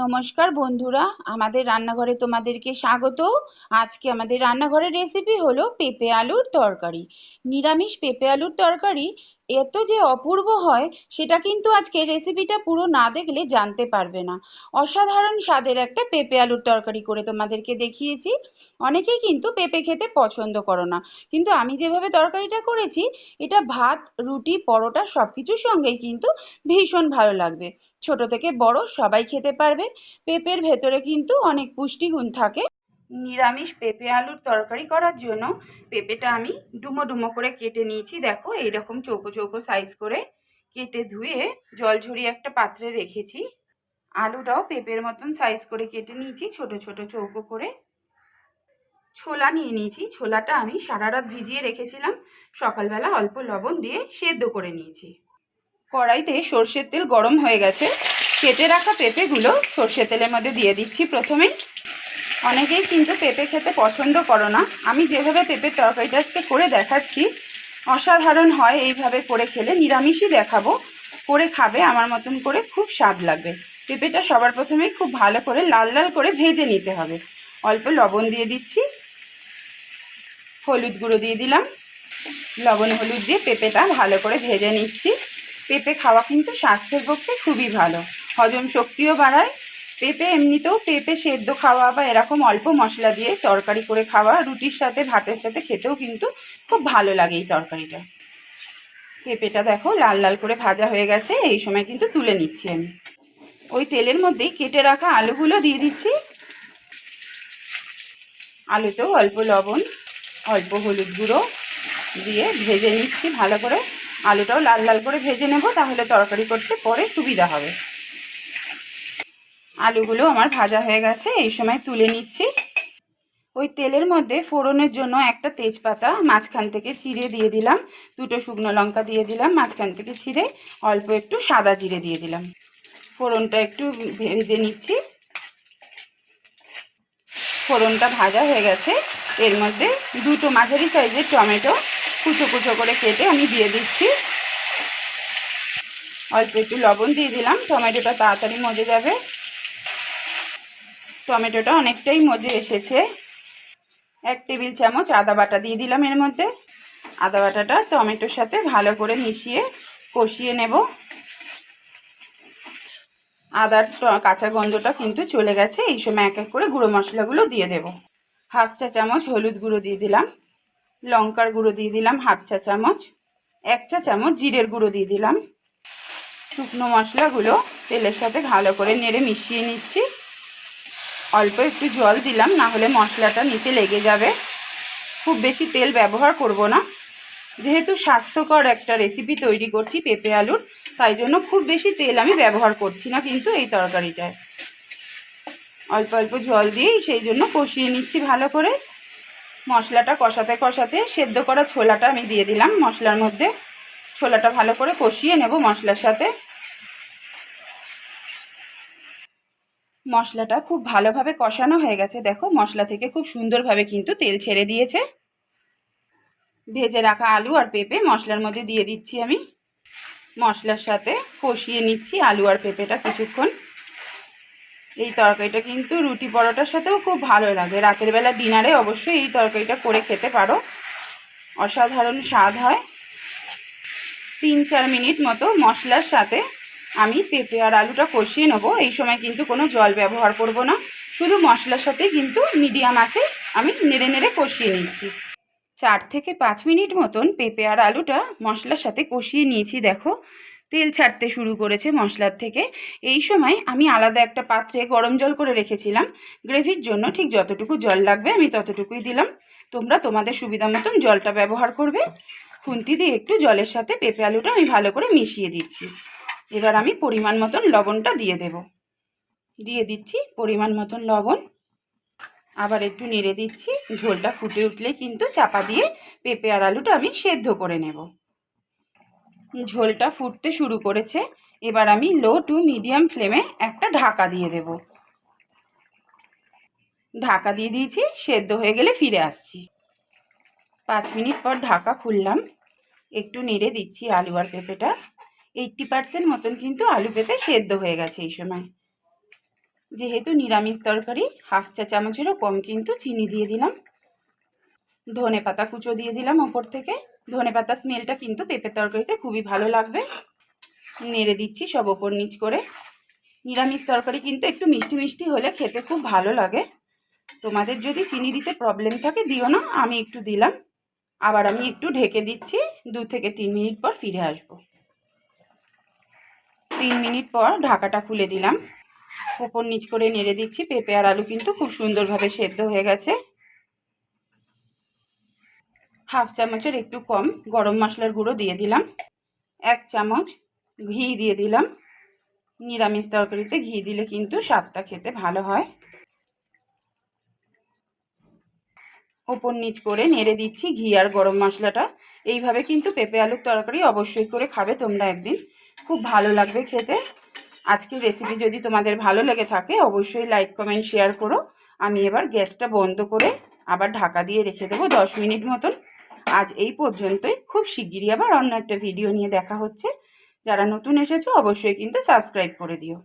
নমস্কার বন্ধুরা, আমাদের রান্নাঘরে তোমাদেরকে স্বাগত। আজকে আমাদের রান্নাঘরের রেসিপি হলো পেঁপে আলুর তরকারি। নিরামিষ পেঁপে আলুর তরকারি এত যে অপূর্ব হয়, সেটা কিন্তু আজকে রেসিপিটা পুরো না দেখলে জানতে পারবে না। অসাধারণ স্বাদের একটা পেঁপে আলুর তরকারি করে তোমাদেরকে দেখিয়েছি। অনেকেই কিন্তু পেঁপে খেতে পছন্দ করো না। কিন্তু আমি যেভাবে তরকারিটা করেছি, এটা ভাত, রুটি, পরোটা সব কিছুর সঙ্গেই কিন্তু ভীষণ ভালো লাগবে। ছোট থেকে বড় সবাই খেতে পারবে। পেঁপের ভেতরে কিন্তু অনেক পুষ্টিগুণ থাকে। নিরামিষ পেঁপে আলুর তরকারি করার জন্য পেঁপেটা আমি ডুমো ডুমো করে কেটে নিয়েছি। দেখো, এইরকম চৌকো চৌকো সাইজ করে কেটে ধুয়ে জল ঝরিয়ে একটা পাত্রে রেখেছি। আলুটাও পেঁপের মতন সাইজ করে কেটে নিয়েছি। ছোট ছোট চৌকো করে ছোলা নিয়ে নিয়েছি। ছোলাটা আমি সারা রাত ভিজিয়ে রেখেছিলাম। সকালবেলা অল্প লবণ দিয়ে সেদ্ধ করে নিয়েছি। কড়াইতে সর্ষের তেল গরম হয়ে গেছে। কেটে রাখা পেঁপেগুলো সর্ষের তেলের মধ্যে দিয়ে দিচ্ছি প্রথমেই অনেকেই কিন্তু পেঁপে খেতে পছন্দ করো না। আমি যেভাবে পেঁপের তরকারিটা আজকে করে দেখাচ্ছি, অসাধারণ হয় এইভাবে করে খেলে। নিরামিষই দেখাবো। করে খাবে, আমার মতন করে খুব স্বাদ লাগবে। পেঁপেটা সবার প্রথমেই খুব ভালো করে লাল লাল করে ভেজে নিতে হবে। অল্প লবণ দিয়ে দিচ্ছি। হলুদ গুঁড়ো দিয়ে দিলাম। লবণ হলুদ দিয়ে পেঁপেটা ভালো করে ভেজে নিচ্ছি। পেঁপে খাওয়া কিন্তু স্বাস্থ্যের পক্ষে খুবই ভালো। হজম শক্তিও বাড়ায়। পেঁপে এমনিতেও পেঁপে সেদ্ধ খাওয়া বা এরকম অল্প মশলা দিয়ে তরকারি করে খাওয়া রুটির সাথে, ভাতের সাথে খেতেও কিন্তু খুব ভালো লাগে এই তরকারিটা। পেঁপেটা দেখো লাল লাল করে ভাজা হয়ে গেছে, এই সময় কিন্তু তুলে নিচ্ছি আমি। ওই তেলের মধ্যেই কেটে রাখা আলুগুলো দিয়ে দিচ্ছি। আলুতেও অল্প লবণ। অল্প হলুদ গুঁড়ো দিয়ে ভেজে নিচ্ছি, ভালো করে। আলুটাও লাল লাল করে ভেজে নেব, তাহলে তরকারি করতে পরে সুবিধা হবে। আলুগুলো আমার ভাজা হয়ে গেছে, এই সময় তুলে নিচ্ছি। ওই তেলের মধ্যে ফোড়নের জন্য একটা তেজপাতা মাঝখান থেকে চিড়ে দিয়ে দিলাম, দুটো শুকনো লঙ্কা দিয়ে দিলাম, মাঝখান থেকে ছিঁড়ে অল্প একটু সাদা জিরে দিয়ে দিলাম। ফোড়নটা একটু ভেজে নিচ্ছি। ফোড়নটা ভাজা হয়ে গেছে এর মধ্যে দুটো মাঝারি সাইজের টমেটো কুচো কুচো করে কেটে আমি দিয়ে দিচ্ছি। অল্প একটু লবণ দিয়ে দিলাম, টমেটোটা তাড়াতাড়ি মজে যাবে। টমেটোটা অনেকটাই মজে এসেছে। এক টেবিল চামচ আদা বাটা দিয়ে দিলাম এর মধ্যে। আদা বাটাটা টমেটোর সাথে ভালো করে মিশিয়ে কষিয়ে নেব। আদার কাঁচা গন্ধটা কিন্তু চলে গেছে, এই সময় এক এক করে গুঁড়ো মশলাগুলো দিয়ে দেব। হাফ চা চামচ হলুদ গুঁড়ো দিয়ে দিলাম, লঙ্কার গুঁড়ো দিয়ে দিলাম হাফ চা চামচ, এক চা চামচ জিরের গুঁড়ো দিয়ে দিলাম। শুকনো মশলাগুলো তেলের সাথে ভালো করে নেড়ে মিশিয়ে নিচ্ছি। অল্প একটু জল দিলাম, না হলে মশলাটা নিচে লেগে যাবে। খুব বেশি তেল ব্যবহার করব না। যেহেতু স্বাস্থ্যকর একটা রেসিপি তৈরি করছি পেঁপে আলুর, তাই জন্য খুব বেশি তেল আমি ব্যবহার করছি না কিন্তু এই তরকারিটায়। অল্প অল্প জল দিয়েই সেই জন্য কষিয়ে নিচ্ছি ভালো করে। মশলাটা কষাতে কষাতে সেদ্ধ করা ছোলাটা আমি দিয়ে দিলাম মশলার মধ্যে। ছোলাটা ভালো করে কষিয়ে নেব মশলার সাথে। মশলাটা খুব ভালোভাবে কষানো হয়ে গেছে, দেখো মশলা থেকে খুব সুন্দরভাবে কিন্তু তেল ছেড়ে দিয়েছে। ভেজে রাখা আলু আর পেঁপে মশলার মধ্যে দিয়ে দিচ্ছি আমি। মশলার সাথে কষিয়ে নিচ্ছি আলু আর পেঁপেটা কিছুক্ষণ। এই তরকারিটা কিন্তু রুটি পরোটার সাথেও খুব ভালো লাগে। রাতের বেলা ডিনারে অবশ্যই এই তরকারিটা করে খেতে পারো। অসাধারণ স্বাদ হয়। তিন চার মিনিট মতো মশলার সাথে আমি পেঁপে আর আলুটা কষিয়ে নেব। এই সময় কিন্তু কোনো জল ব্যবহার করব না। শুধু মশলার সাথে কিন্তু মিডিয়াম আছে, আমি নেড়ে নেড়ে কষিয়ে নিচ্ছি। চার থেকে পাঁচ মিনিট মতন পেঁপে আর আলুটা মশলার সাথে কষিয়ে নিয়েছি, দেখো। তেল ছাড়তে শুরু করেছে মশলার থেকে। এই সময় আমি আলাদা একটা পাত্রে গরম জল করে রেখেছিলাম। গ্রেভির জন্য ঠিক যতটুকু জল লাগবে আমি ততটুকুই দিলাম। তোমরা তোমাদের সুবিধা মতন জলটা ব্যবহার করবে। খুন্তি দিয়ে একটু জলের সাথে পেঁপে আলুটা আমি ভালো করে মিশিয়ে দিচ্ছি। এবার আমি পরিমাণ মতন লবণটা দিয়ে দেব। দিয়ে দিচ্ছি পরিমাণ মতন লবণ। আবার একটু নেড়ে দিচ্ছি। ঝোলটা ফুটে উঠলে কিন্তু চাপা দিয়ে পেঁপে আর আলুটা আমি সেদ্ধ করে নেব। ঝোলটা ফুটতে শুরু করেছে। এবার আমি লো টু মিডিয়াম ফ্লেমে একটা ঢাকা দিয়ে দেব। ঢাকা দিয়ে দিয়েছি, সেদ্ধ হয়ে গেলে ফিরে আসছি। পাঁচ মিনিট পর ঢাকা খুললাম। একটু নেড়ে দিচ্ছি আলু আর পেঁপেটা। এইট্টি পার্সেন্ট মতন কিন্তু আলু পেঁপে সেদ্ধ হয়ে গেছে এই সময়। যেহেতু নিরামিষ তরকারি, হাফ চা চামচেরও কম কিন্তু চিনি দিয়ে দিলাম। ধনে পাতা কুচো দিয়ে দিলাম ওপর থেকে। ধনে পাতা স্মেলটা কিন্তু পেঁপে তরকারিতে খুবই ভালো লাগবে। নেড়ে দিচ্ছি সব ওপর নিচ করে। নিরামিষ তরকারি কিন্তু একটু মিষ্টি মিষ্টি হলে খেতে খুব ভালো লাগে। তোমাদের যদি চিনি দিতে প্রবলেম থাকে দিও না, আমি একটু দিলাম। আবার আমি একটু ঢেকে দিচ্ছি, দু থেকে তিন মিনিট পর ফিরে আসব। তিন মিনিট পর ঢাকাটা খুলে দিলাম। ওপর নিচ করে নেড়ে দিচ্ছি, পেঁপে আর আলু কিন্তু খুব সুন্দরভাবে সেদ্ধ হয়ে গেছে। হাফ চামচের একটু কম গরম মশলার গুঁড়ো দিয়ে দিলাম। এক চামচ ঘি দিয়ে দিলাম। নিরামিষ তরকারিতে ঘি দিলে কিন্তু স্বাদটা খেতে ভালো হয়। ওপর নিচ করে নেড়ে দিচ্ছি ঘি আর গরম মশলাটা। এইভাবে কিন্তু পেঁপে আলুর তরকারি অবশ্যই করে খাবে তোমরা একদিন। খুব ভালো লাগবে খেতে। আজকের রেসিপি যদি তোমাদের ভালো লেগে থাকে, অবশ্যই লাইক কমেন্ট শেয়ার করো। আমি এবার গ্যাসটা বন্ধ করে আবার ঢাকা দিয়ে রেখে দেবো দশ মিনিট মতন। আজ এই পর্যন্তই। খুব শিগগিরই আবার অন্য একটা ভিডিও নিয়ে দেখা হচ্ছে। যারা নতুন এসেছ, অবশ্যই কিন্তু সাবস্ক্রাইব করে দিও।